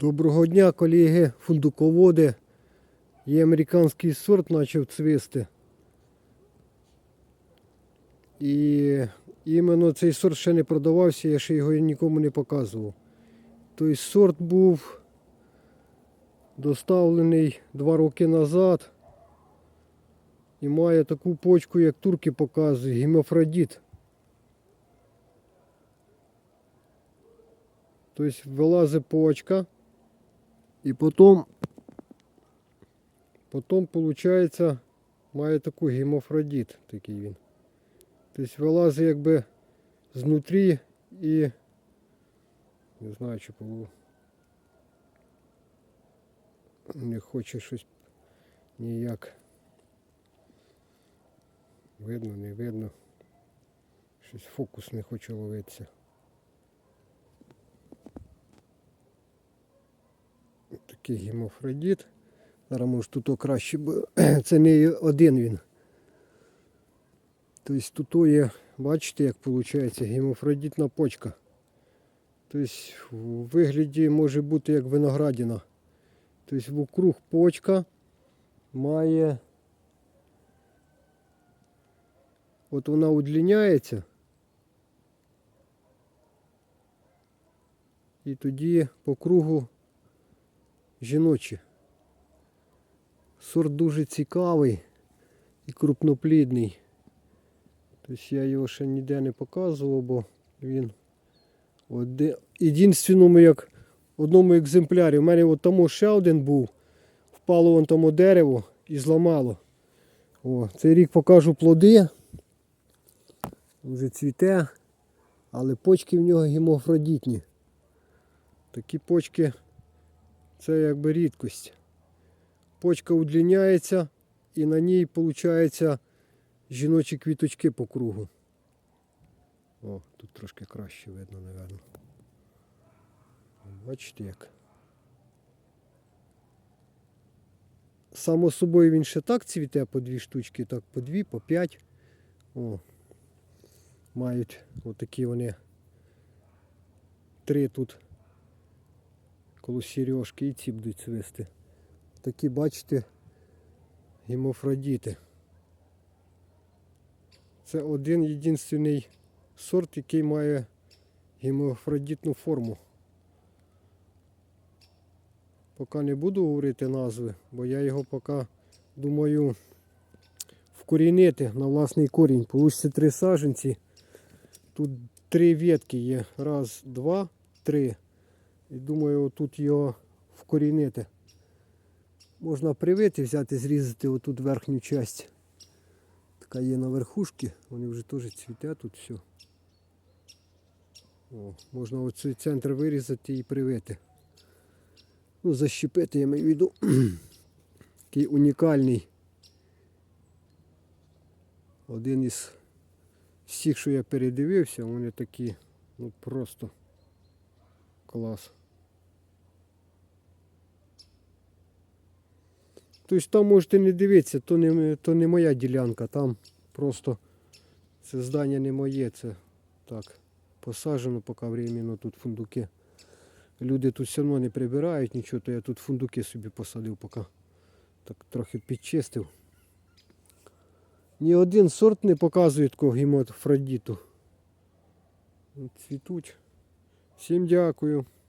Доброго дня, колеги, фундуководи. Є американський сорт почав цвісти. І іменно цей сорт ще не продавався, я ще його нікому не показував. Той сорт був доставлений два роки назад і має таку почку, як турки показують, гемофродіт. Тобто вилазить почка. І потім, потім, виходить, має таку гемофродіт, такий він. Тобто вилазить якби знутрі і не знаю, чи було. Не хоче щось ніяк. Видно, не видно. Щось фокус не хоче ловитися. Такий гемофродіт. Зараз може тут краще, бо це не один він. Тобто тут є, бачите, як виходить, гемофродітна почка. Тобто в вигляді може бути як виноградина. Тобто вокруг почка має. От вона удлиняється. І тоді по кругу жіночі. Сорт дуже цікавий і крупноплідний. Тобто я його ще ніде не показував, бо він єдинственному як одному екземплярі. У мене от тому ще один був. Впало вон тому дерево і зламало. О, цей рік покажу плоди. Вже цвіте, але почки в нього гемофродітні. Такі почки це якби рідкость. Почка удлиняється і на ній виходить жіночі квіточки по кругу. О, тут трошки краще видно, напевно. Бачите як. Само собою він ще так цвіте по дві штучки, так по дві, по п'ять. О, мають отакі вони три тут коло сережки і ці будуть цвісти. Такі, бачите, гемофродіти. Це один єдинственний сорт, який має гемофродітну форму. Поки не буду говорити назви, бо я його поки думаю вкорінити на власний корінь. Получиться три саженці. Тут три ветки є. Раз, два, три. І думаю, тут його вкорінити. Можна привити, взяти, зрізати отут верхню часть. Така є на верхушці, вони вже теж цвіте тут все. О, можна оцей центр вирізати і привити. Ну, защепити я маю в виду. Такий унікальний. Один із всіх, що я передивився, вони такі, ну просто клас. Тобто там можете не дивитися, то не, то не моя ділянка, там просто це здання не моє, це так, посаджено поки временно тут фундуки. Люди тут все одно не прибирають нічого, то я тут фундуки собі посадив поки. Так трохи підчистив. Ні один сорт не показує такого гемофродіту. Цвітуть. Всім дякую.